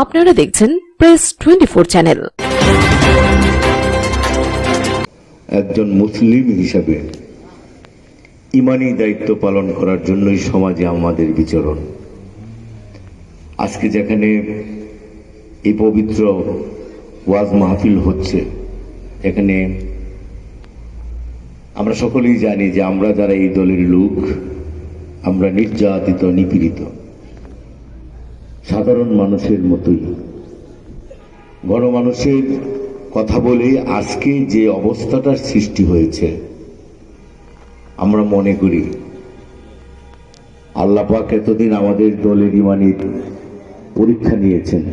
আপনারা দেখছেন press twenty channel একজন মুসলিম হিসাবে ইমানি দায়িত্ব পালন করার জন্যই সমাজে আমাদের বিচরণ। আজকে যেখানে এই পবিত্র ওয়াজ মাহফিল হচ্ছে, এখানে আমরা সকলেই জানি যে আমরা যারা এই দলের লোক, আমরা নির্যাতিত, নিপীড়িত। সাধারণ মানুষের মতোই। গণমানুষের কথা বলে আজকে যে অবস্থাটার সৃষ্টি হয়েছে, আমরা মনে করি আল্লাপাক এতদিন আমাদের দলের ইমানির পরীক্ষা নিয়েছেন।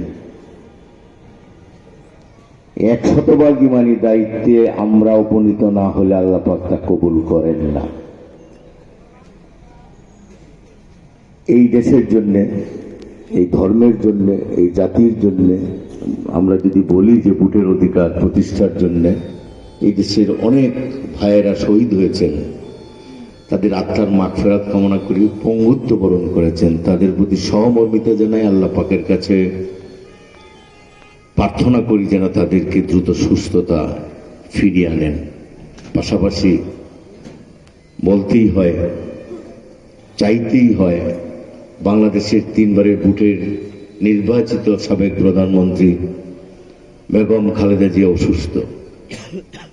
এক শতভাগ ইমানি দায়িত্বে আমরা উপনীত না হলে আল্লাপাক তা কবুল করেন না। এই দেশের জন্যে এই ধর্মের জন্য, এই জাতির জন্য, আমরা যদি বলি যে ভোটের অধিকার প্রতিষ্ঠার জন্য, এই দেশের অনেক ভাইয়েরা শহীদ হয়েছেন। তাদের আত্মার মাগফেরাত কামনা করি, পঙ্গুত্ব বরণ করেছেন। তাদের প্রতি সহমর্মিতা জানাই আল্লাহ পাকের কাছে। প্রার্থনা করি যেন তাদেরকে দ্রুত সুস্থতা ফিরিয়ে আনেন। পাশাপাশি বলতেই হয়, চাইতেই হয় বাংলাদেশের তিনবারের বুটের নির্বাচিত সাবেক প্রধানমন্ত্রী বেগম খালেদা জিয়া অসুস্থ।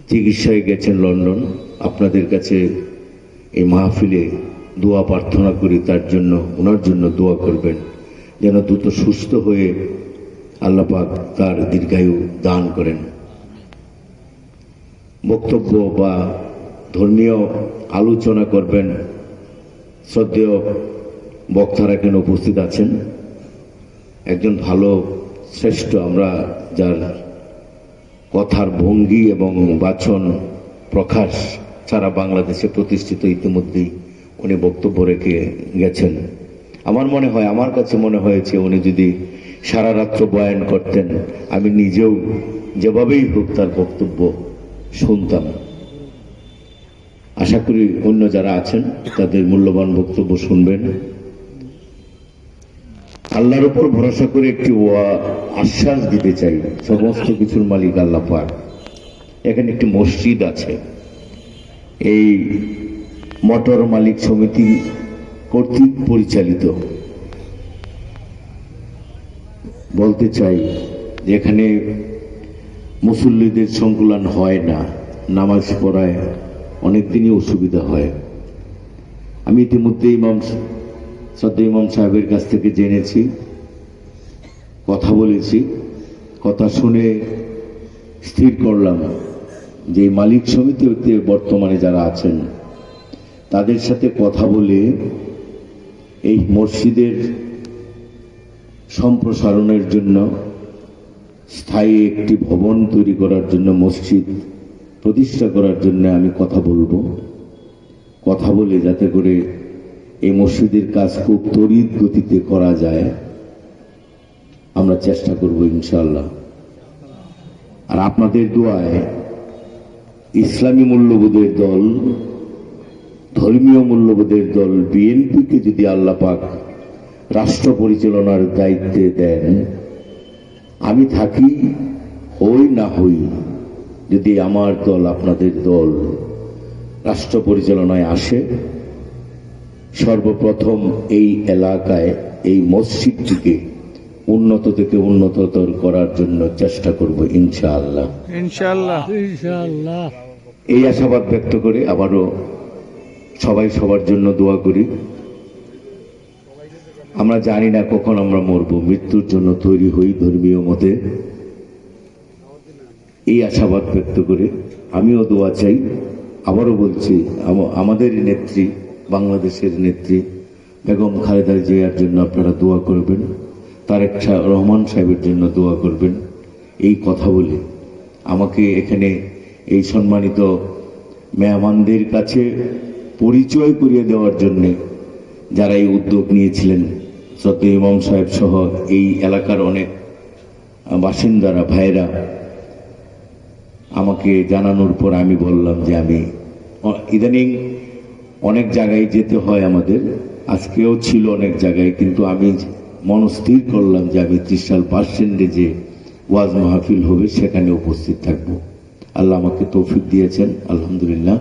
চিকিৎসায় গেছেন লন্ডন। আপনাদের কাছে এই মাহফিলে দোয়া প্রার্থনা করি, তার জন্য, ওনার জন্য দোয়া করবেন, যেন দ্রুত সুস্থ হয়ে আল্লাপাক তার দীর্ঘায়ু দান করেন। বক্তব্য বা ধর্মীয় আলোচনা করবেন, শ্রদ্ধেয় বক্তারা এখানে উপস্থিত আছেন। একজন ভালো শ্রেষ্ঠ আমরা যার কথার ভঙ্গি এবং বাচন প্রকাশ সারা বাংলাদেশে প্রতিষ্ঠিত ইতিমধ্যেই উনি বক্তব্য রেখে গেছেন। আমার মনে হয়, আমার কাছে মনে হয়েছে উনি যদি সারা রাত্র বয়ান করতেন, আমি নিজেও যেভাবেই হোক তার বক্তব্য শুনতাম। আশা করি অন্য যারা আছেন, তাদের মূল্যবান বক্তব্য শুনবেন। আল্লাহর উপর ভরসা করে একটি আশ্বাস দিতে চাই সমস্ত কিছুর মালিক আল্লাহ পাক। এখানে একটি মসজিদ আছে। এই মটর মালিক সমিতি কর্তৃক পরিচালিত। বলতে চাই যে এখানে মুসল্লিদের সংকুলন হয় না, নামাজ পড়ায়, অনেক দিনই অসুবিধা হয়। আমি ইতিমধ্যে ইমাম শ্রদ্ধা ইমাম সাহেবের কাছ থেকে জেনেছি, কথা বলেছি, কথা শুনে স্থির করলাম যে মালিক সমিতিতে বর্তমানে যারা আছেন, তাদের সাথে কথা বলে এই মসজিদের সম্প্রসারণের জন্য, স্থায়ী একটি ভবন তৈরি করার জন্য, মসজিদ প্রতিষ্ঠা করার জন্য আমি কথা বলব। কথা বলে যাতে করে এই মসজিদের কাজ খুব তড়িৎ গতিতে করা যায়। আমরা চেষ্টা করব ইনশাল্লাহ আর আপনাদের দোয়ায় ইসলামী মূল্যবোধের দল, ধর্মীয় মূল্যবোধের দল, বিএনপিকে যদি আল্লাহ পাক রাষ্ট্র পরিচালনার দায়িত্বে দেন, আমি থাকি হই না হই যদি আমার দল, আপনাদের দল রাষ্ট্র পরিচালনায় আসে। সর্বপ্রথম এই এলাকায় এই মসজিদটিকে উন্নত থেকে উন্নততর করার জন্য চেষ্টা করব ইনশাআল্লাহ। ইনশাল্লাহ ইনশাল্লাহ এই আশাবাদ ব্যক্ত করে আবারও সবাই সবার জন্য দোয়া করি। আমরা জানি না কখন আমরা মরব মৃত্যুর জন্য তৈরি হই ধর্মীয় মতে। এই আশাবাদ ব্যক্ত করে আমিও দোয়া চাই। আবারও বলছি আম- আমাদের নেত্রী বাংলাদেশের নেত্রী বেগম খালেদা জিয়ার জন্য আপনারা দোয়া করবেন, তারেক শাহ রহমান সাহেবের জন্য দোয়া করবেন। এই কথা বলে আমাকে এখানে এই সম্মানিত মেহমানদের কাছে পরিচয় করিয়ে দেওয়ার জন্যে যারা এই উদ্যোগ নিয়েছিলেন সত্য ইমাম সাহেব সহ এই এলাকার অনেক বাসিন্দারা ভাইরা আমাকে জানানোর পর আমি বললাম যে আমি ইদানিং অনেক জায়গায় যেতে হয় আমাদের। আজকেও ছিল অনেক জায়গায়, কিন্তু আমি মনস্থির করলাম যে আমি ত্রিশাল স্ট্যান্ডে যে ওয়াজ মাহফিল হবে, সেখানে উপস্থিত থাকব। আল্লাহ আমাকে তৌফিক দিয়েছেন, আলহামদুলিল্লাহ।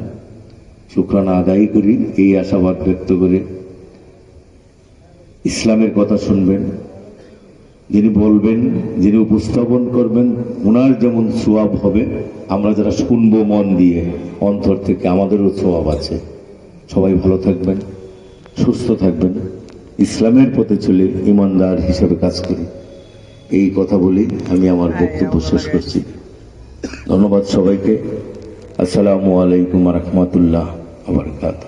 শুক্রানা আদায় করি, এই আশাবাদ ব্যক্ত করে ইসলামের কথা শুনবেন, যিনি বলবেন, যিনি উপস্থাপন করবেন ওনার যেমন সোয়াব হবে, আমরা যারা শুনব মন দিয়ে, অন্তর থেকে আমাদেরও সোয়াব আছে। সবাই ভালো থাকবেন সুস্থ থাকবেন ইসলামের পথে চলে ইমানদার হিসাবে কাজ করি। এই কথা বলেই আমি আমার বক্তব্য শেষ করছি। ধন্যবাদ সবাইকে। আসসালামু আলাইকুম রহমতুল্লাহ আবরকাত